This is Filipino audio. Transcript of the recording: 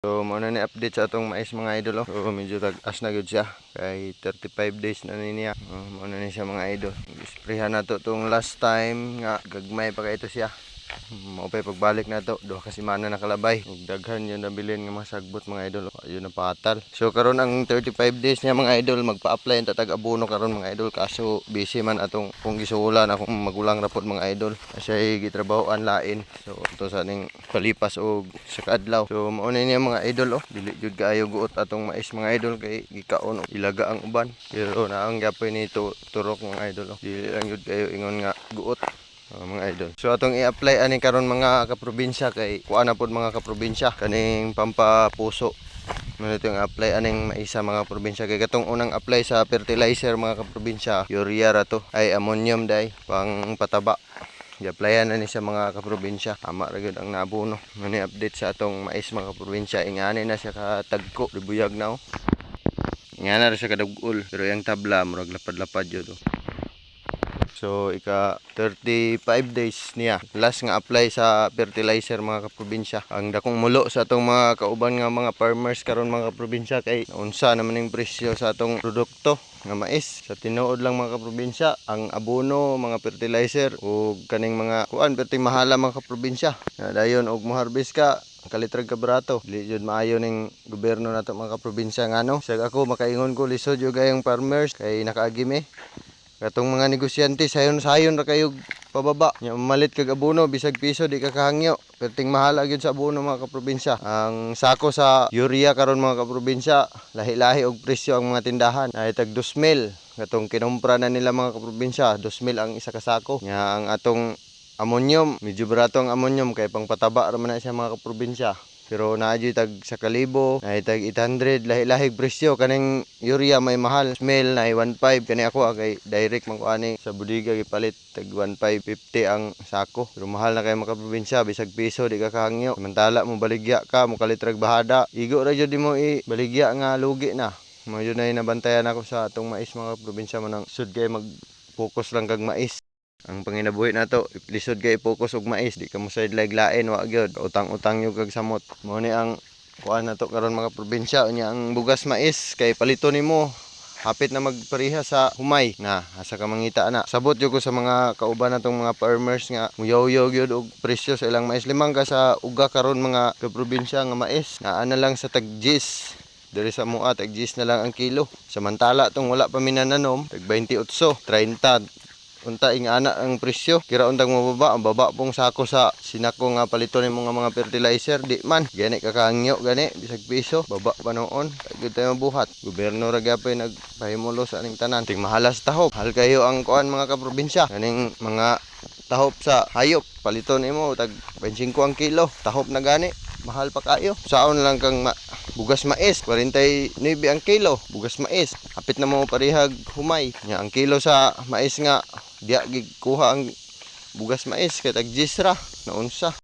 So mo na ni update sa atong mais mga idol oh. So medyo tag-as na gyud siya kay 35 days na ni niya. Oh, mo na ni siya mga idol. Isprehan na to tong last time nga gagmay pa kay ito siya. Mao pa pagbalik na to, duha ka semana na kalabay. Daghan yun nabilin nga mga sagbot mga idol. Oh, Yun ang patal. So karon ang 35 days niya mga idol magpa-apply ang tatag abono karon mga idol kaso busy man atong kung gisuulan akong magulang rapod mga idol. Kasi gitrabahoan lain. So ito sa ning palipas og sa kaadlaw. So mao na niya mga idol oh. Dili jud kaayo guot atong mais mga idol kay gikaon og ilaga ang uban. Pero naang gyapoy ni tu turok mga idol oh. Dili lang jud kayo ingon nga guot. Oh, mga idol. So atong i-apply ani karon mga kaprobinsya kay kuha na pod mga kaprobinsya kaning pampapuso. Ano ito yung apply aning maisa mga probinsya kay katong unang apply sa fertilizer mga kaprobinsya urea ra to ay ammonium dai pang pataba. I-applyan na ni sa mga kaprobinsya. Tama ra ang nabuno. Mani update sa atong mais mga kaprobinsya ingani na siya katagko ribuyag na oh. Ingani na siya kadugol pero yung tabla murag lapad-lapad jud oh. So, ika 35 days niya. Last nga apply sa fertilizer mga kaprobinsya. Ang dakong mulo sa atong mga kauban nga mga farmers karon mga kaprobinsya kay unsa naman ning presyo sa atong produkto nga mais. Sa tinuod lang mga kaprobinsya, ang abono, mga fertilizer ug kaning mga kuan perting mahala mga kaprobinsya. Na dayon og mo ka kalitrag ka barato. Dili jud maayo ning gobyerno nato mga kaprobinsya nga no. Sig ako makaingon ko lisod jud gayong farmers kay nakaagi mi. Katong mga negosyante sayon sayon ra kayo pababa. Nya malit kag abono bisag piso di ka kahangyo. Perting mahal gyud sa abono mga kaprobinsya. Ang sako sa urea karon mga kaprobinsya, lahi-lahi og presyo ang mga tindahan. Ay tag 2,000. Katong kinumpra na nila mga kaprobinsya, 2,000 ang isa ka sako. Nya ang atong ammonium, medyo barato ang ammonium kay pangpataba ra man siya mga kaprobinsya. Pero naadyo tag sa kalibo, na tag 800, lahi-lahig presyo. Kaning urea may mahal. Smell na 1.5. Kani ako ah, kay direct man ko ani sa budiga gipalit tag 1.550 ang sako. Pero mahal na kay mga probinsya, bisag piso di ka kahangyo. Samantala mo baligya ka, mo kalitrag bahada. Igo ra jud mo i baligya nga lugi na. Mo yun na nabantayan ako sa atong mais mga probinsya man ang sud kay mag focus lang kag mais. Ang panginabuhi na to, lisod kay focus og mais, di ka mo sideline lain wa gyud. Utang-utang yung kag samot. Mo ni ang kuan na to karon mga probinsya unya ang bugas mais kay palito nimo hapit na magpareha sa humay na asa ka mangita na sabot jud ko sa mga kauban natong mga farmers nga muyaw-yaw gyud og presyo sa ilang mais limang ka sa uga karon mga kaprobinsya nga mais naa na lang sa tag 10 Diri sa mua, tag 10 na lang ang kilo. Samantala, tong wala pa minananom, tag 28, 30, unta ing ana ang presyo kira untang mababa ang baba pong sako sa sinako nga palito ni mga mga fertilizer di man gani kakangyo gani bisag piso baba pa noon gyud tayo buhat gobyerno ra gyapon nagpahimulo sa aning tanan ting mahalas tahop. Hal kayo ang kuan mga kaprobinsya kaning mga tahop sa hayop palito nimo tag 25 ang kilo tahop na gani mahal pa kayo. Saon lang kang bugas mais 49 ang kilo. Bugas mais hapit na mo parihag humay. Nya ang kilo sa mais nga diya gig kuha ang bugas mais kay tag 10 ra na unsa